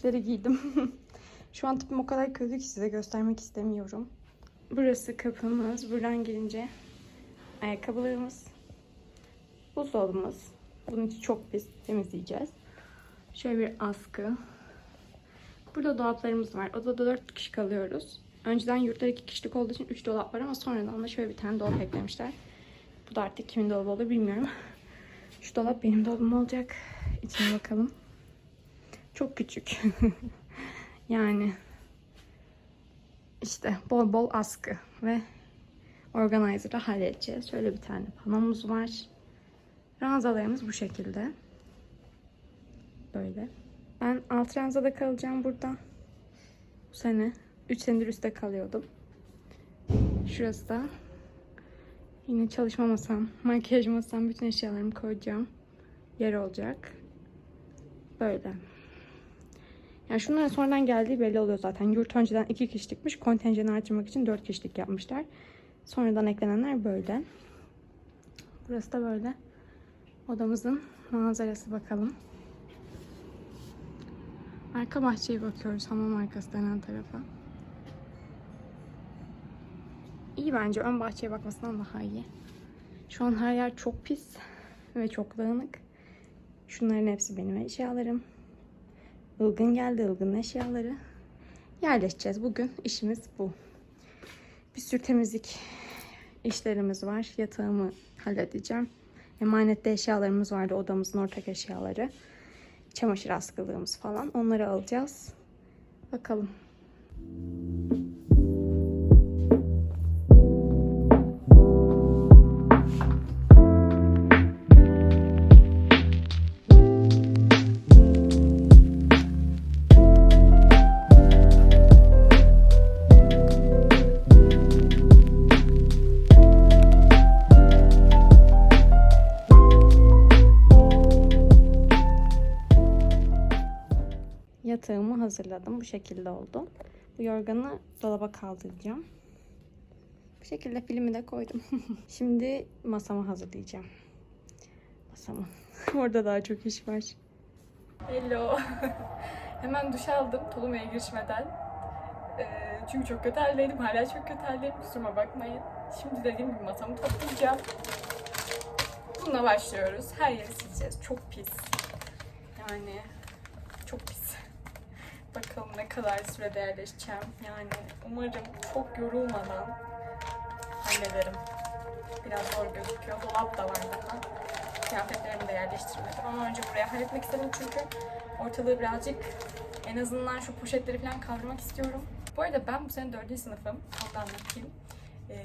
terlikleri giydim. Şu an tipim o kadar kötü ki size göstermek istemiyorum. Burası kapımız. Buradan girince ayakkabılarımız. Buzdolabımız. Bunun için çok pis temizleyeceğiz. Şöyle bir askı. Burada dolaplarımız var. Odada 4 kişi kalıyoruz. Önceden yurtta 2 kişilik olduğu için 3 dolap var ama sonradan da şöyle bir tane dolap eklemişler. Bu da artık kimin dolabı olur bilmiyorum. Şu dolap benim dolabım olacak. İçine bakalım. Çok küçük. yani işte bol bol askı ve organizer'la halledeceğiz. Şöyle bir tane panomuz var. Ranzalarımız bu şekilde. Böyle. Ben alt ranzada kalacağım burada. Bu sene. 3 senedir üstte kalıyordum. Şurası da yine çalışma masam, makyaj masam, bütün eşyalarımı koyacağım. Yer olacak. Böyle. Yani şunların sonradan geldiği belli oluyor zaten. Yurt önceden 2 kişilikmiş. Kontenjanı artırmak için 4 kişilik yapmışlar. Sonradan eklenenler böyle. Burası da böyle. Odamızın manzarası bakalım. Arka bahçeye bakıyoruz. Hamam arkası denen tarafa. İyi bence. Ön bahçeye bakmasından daha iyi. Şu an her yer çok pis ve çok dağınık. Şunların hepsi benim eşyalarım. Ilgın geldi. Ilgın'ın eşyaları. Yerleşeceğiz. Bugün işimiz bu. Bir sürü temizlik işlerimiz var. Yatağımı halledeceğim. Emanette eşyalarımız vardı. Odamızın ortak eşyaları. Çamaşır askılığımız falan. Onları alacağız. Bakalım. Yatağımı hazırladım. Bu şekilde oldu. Bu yorganı dolaba kaldıracağım. Bu şekilde filmi de koydum. Şimdi masamı hazırlayacağım. Masamı. Orada daha çok iş var. Hello. Hemen duş aldım tulumaya girişmeden. Ee, çünkü çok kötü haldeydim. Hala çok kötü haldeyim. Kusuruma bakmayın. Şimdi dediğim gibi masamı toplayacağım. Bununla başlıyoruz. Her yeri sileceğiz. Çok pis. Yani çok pis. Bakalım ne kadar sürede yerleşeceğim. Yani umarım çok yorulmadan hallederim. Biraz zor gözüküyor. Dolap da var daha. Kıyafetlerimi de yerleştirmedim ama önce buraya halletmek istedim çünkü ortalığı birazcık en azından şu poşetleri falan kaldırmak istiyorum. Bu arada ben bu sene 4. sınıfım. Onu da anlatayım. Ee,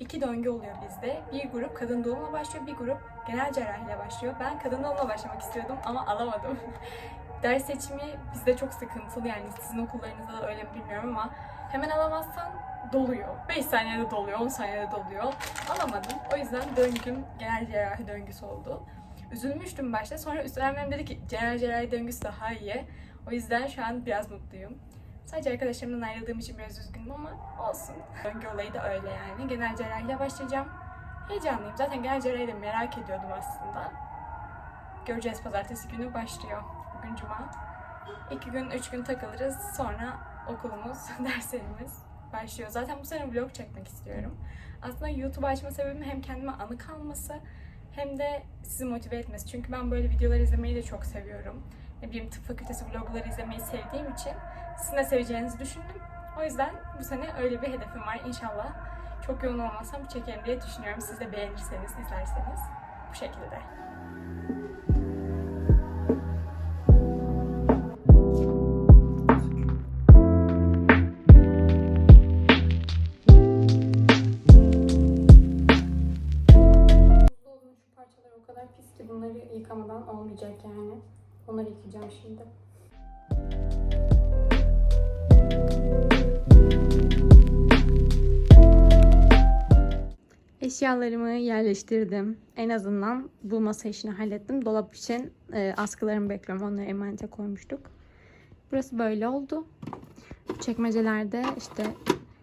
iki döngü oluyor bizde. Bir grup kadın doğumla başlıyor, bir grup genel cerrahiyle başlıyor. Ben kadın doğumla başlamak istiyordum ama alamadım. Ders seçimi bizde çok sıkıntılı yani sizin okullarınızda da öyle mi bilmiyorum ama hemen alamazsan doluyor. 5 saniyede doluyor, 10 saniyede doluyor. Alamadım. O yüzden döngüm genel cerrahi döngüsü oldu. Üzülmüştüm başta. Sonra üstlenmem dedi ki genel cerrahi döngüsü daha iyi. O yüzden şu an biraz mutluyum. Sadece arkadaşlarımdan ayrıldığım için biraz üzgünüm ama olsun. Döngü olayı da öyle yani. Genel cerrahiyle başlayacağım. Heyecanlıyım. Zaten genel cerrahi de merak ediyordum aslında. Göreceğiz pazartesi günü başlıyor. Bugün cuma. İki gün, üç gün takılırız. Sonra okulumuz, derslerimiz başlıyor. Zaten bu sene vlog çekmek istiyorum. Aslında YouTube açma sebebim hem kendime anı kalması hem de sizi motive etmesi. Çünkü ben böyle videolar izlemeyi de çok seviyorum. Ne bileyim tıp fakültesi vlogları izlemeyi sevdiğim için sizin de seveceğinizi düşündüm. O yüzden bu sene öyle bir hedefim var. İnşallah çok yoğun olmasam çekerim diye düşünüyorum. Siz de beğenirseniz, izlerseniz bu şekilde. Yıkamadan olmayacak yani. Onları yıkayacağım şimdi. Eşyalarımı yerleştirdim. En azından bu masa işini hallettim. Dolap için e, askılarımı bekliyorum. Onları emanete koymuştuk. Burası böyle oldu. Çekmecelerde işte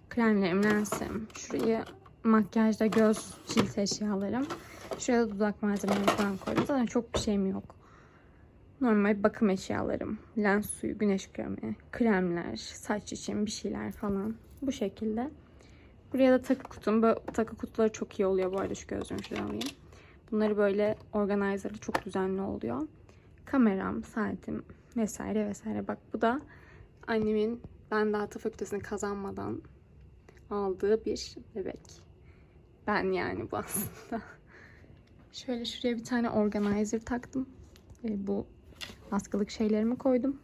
kremlerim, lensim, şuraya makyajda göz cilt eşyalarım. Da dudak malzemeleri falan koydum. Zaten çok bir şeyim yok. normal bakım eşyalarım, lens suyu, güneş kremi, kremler, saç için bir şeyler falan. Bu şekilde. Buraya da takı kutum. Böyle takı kutuları çok iyi oluyor bu arada. Şu gözlüğümü şuradan alayım. Bunları böyle organizer'ı çok düzenli oluyor. Kameram, saatim vesaire vesaire. Bak bu da annemin ben daha tıp fakültesini kazanmadan aldığı bir bebek. Ben yani bu aslında. Şöyle şuraya bir tane organizer taktım. E, bu askılık şeylerimi koydum.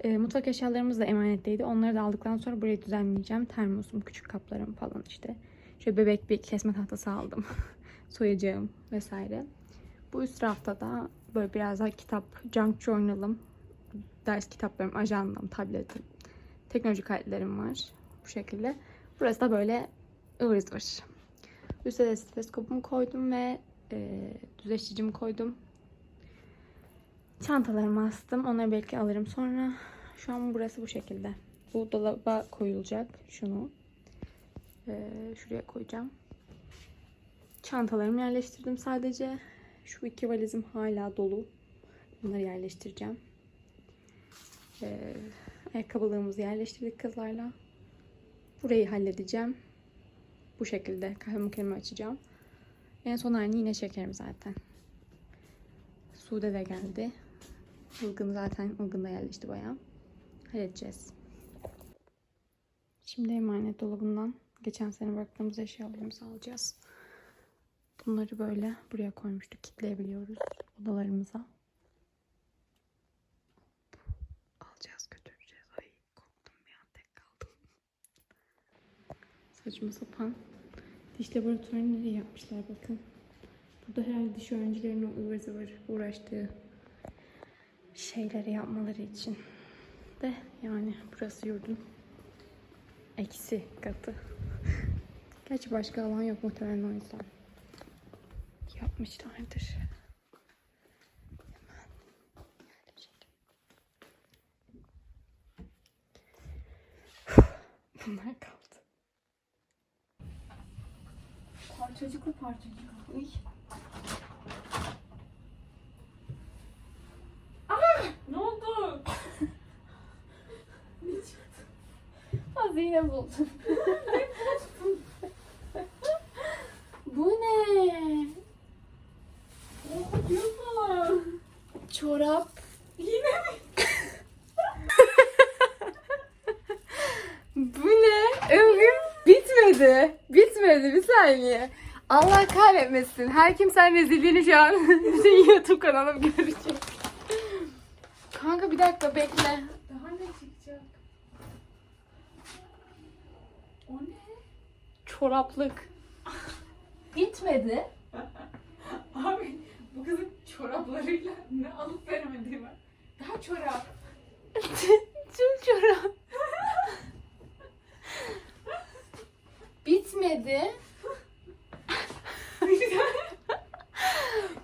E, mutfak eşyalarımız da emanetteydi. Onları da aldıktan sonra burayı düzenleyeceğim. Termosum, küçük kaplarım falan işte. Şöyle bebek bir kesme tahtası aldım. Soyacağım vesaire. Bu üst rafta da böyle biraz daha kitap, junk journal'ım, ders kitaplarım, ajandam, tabletim, teknolojik aletlerim var. Bu şekilde. Burası da böyle ıvır zıvır. Üste de stetoskopumu koydum ve e, düzleştiricimi koydum. Çantalarımı astım. Onları belki alırım sonra. Şu an burası bu şekilde. Bu dolaba koyulacak. Şunu. e, şuraya koyacağım. Çantalarımı yerleştirdim sadece. Şu iki valizim hala dolu. Bunları yerleştireceğim. E, ayakkabılığımızı yerleştirdik kızlarla. Burayı halledeceğim. Bu şekilde kahve makinemi açacağım. En son halini yine çekerim zaten. Sude de geldi. Ilgın zaten Ilgın da yerleşti bayağı. Halledeceğiz. Şimdi emanet dolabından geçen sene bıraktığımız eşyalarımızı alacağız. Bunları böyle buraya koymuştuk. Kitleyebiliyoruz odalarımıza. Alacağız götüreceğiz. Ay korktum bir tek kaldım. Saçma sapan diş laboratuvarını nereye yapmışlar bakın. Burada herhalde diş öğrencilerinin ıvır zıvır uğraştığı şeyleri yapmaları için de yani burası yurdun eksi katı. Gerçi başka alan yok muhtemelen o yüzden. Yapmışlardır. Hemen Bunlar kaldı. Parçacıklı parçacıklı. Uy. Ne oldu? Hazine buldum. Bu ne? Yapma. Çorap. Yine mi? Bu ne? Ömrüm bitmedi. Bitmedi bir saniye. Allah kahretmesin. Her kim sen rezilliğini şu an bütün YouTube kanalım görecek. Kanka bir dakika bekle. Daha ne çıkacak? O ne? Çoraplık. Bitmedi. Abi bu kızın çoraplarıyla ne alıp veremediği var. Daha çorap. Tüm çorap. Bitmedi.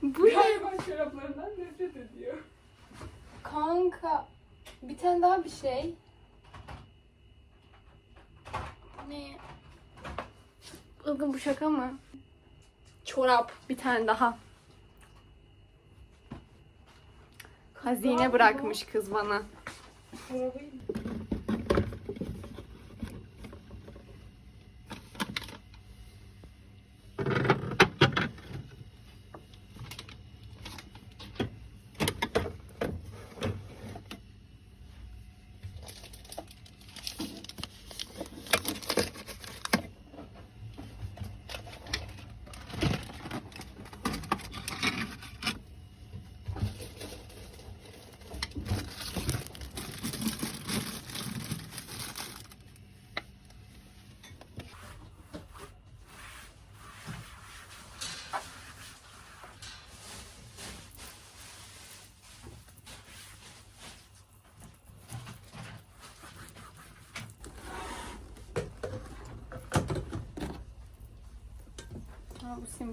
Bu ne? Galiba çoraplarından nefret ediyor. Kanka. Bir tane daha bir şey. Ne? Ilgın bu şaka mı? Çorap. Bir tane daha. Hazine bırakmış kız bana. Çorabı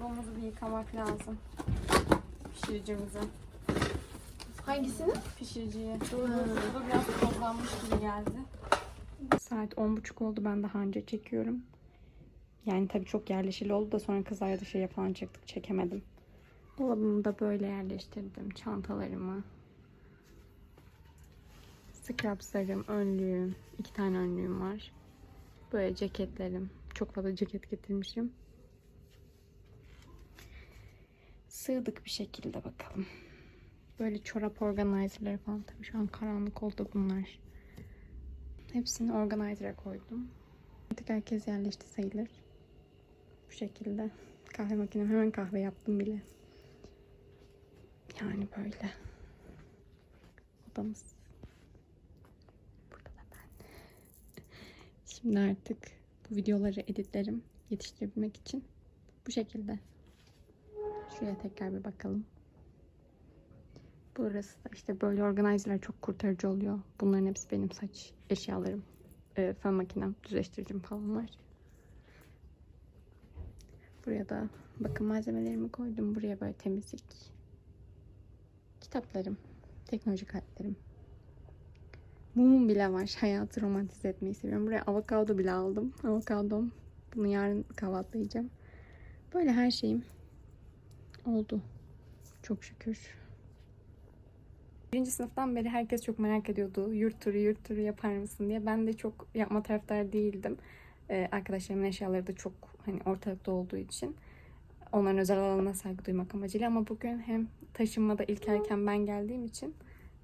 Ha, bu bir yıkamak lazım. Pişiricimizi. Hangisini? Pişiriciyi. Bu biraz tozlanmış gibi geldi. Saat 10.30 oldu. Ben daha önce çekiyorum. Yani tabii çok yerleşili oldu da sonra kızlarla dışarıya falan çıktık. Çekemedim. Dolabımı da böyle yerleştirdim. Çantalarımı. Scrapslarım, önlüğüm. iki tane önlüğüm var. Böyle ceketlerim. Çok fazla ceket getirmişim. Sığdık bir şekilde bakalım. Böyle çorap organizerları falan. Tabii şu an karanlık oldu bunlar. Hepsini organizer'a koydum. Artık herkes yerleşti sayılır. Bu şekilde. Kahve makinem hemen kahve yaptım bile. Yani böyle. Odamız. Burada da ben. Şimdi artık bu videoları editlerim yetiştirebilmek için bu şekilde. Şuraya tekrar bir bakalım. Burası da işte böyle organizerler çok kurtarıcı oluyor. Bunların hepsi benim saç eşyalarım. E, fön makinem, düzleştiricim falan var. Buraya da bakım malzemelerimi koydum. Buraya böyle temizlik. Kitaplarım. Teknolojik aletlerim. Mumum bile var. Hayatı romantize etmeyi seviyorum. Buraya avokado bile aldım. Avokadom. Bunu yarın kahvaltılayacağım. Böyle her şeyim oldu. Çok şükür. Birinci sınıftan beri herkes çok merak ediyordu. Yurt turu, yurt turu yapar mısın diye. Ben de çok yapma taraftar değildim. Ee, arkadaşlarımın eşyaları da çok hani ortalıkta olduğu için. Onların özel alanına saygı duymak amacıyla. Ama bugün hem taşınmada ilk erken ben geldiğim için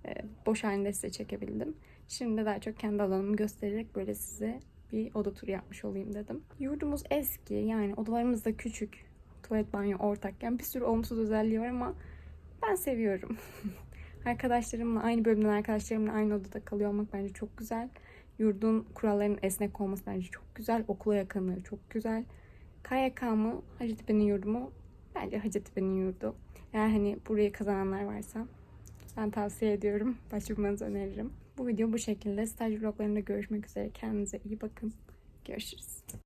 e, boş halinde size çekebildim. Şimdi daha çok kendi alanımı göstererek böyle size bir oda turu yapmış olayım dedim. Yurdumuz eski yani odalarımız da küçük. Tuvalet banyo ortak. Yani bir sürü olumsuz özelliği var ama ben seviyorum. Arkadaşlarımla aynı bölümden arkadaşlarımla aynı odada kalıyor olmak bence çok güzel. Yurdun kurallarının esnek olması bence çok güzel. Okula yakınlığı çok güzel. KYK mı, Hacettepe'nin yurdu mu? Bence Hacettepe'nin yurdu. Eğer hani burayı kazananlar varsa ben tavsiye ediyorum. Başvurmanızı öneririm. Bu video bu şekilde. Staj vloglarında görüşmek üzere. Kendinize iyi bakın. Görüşürüz.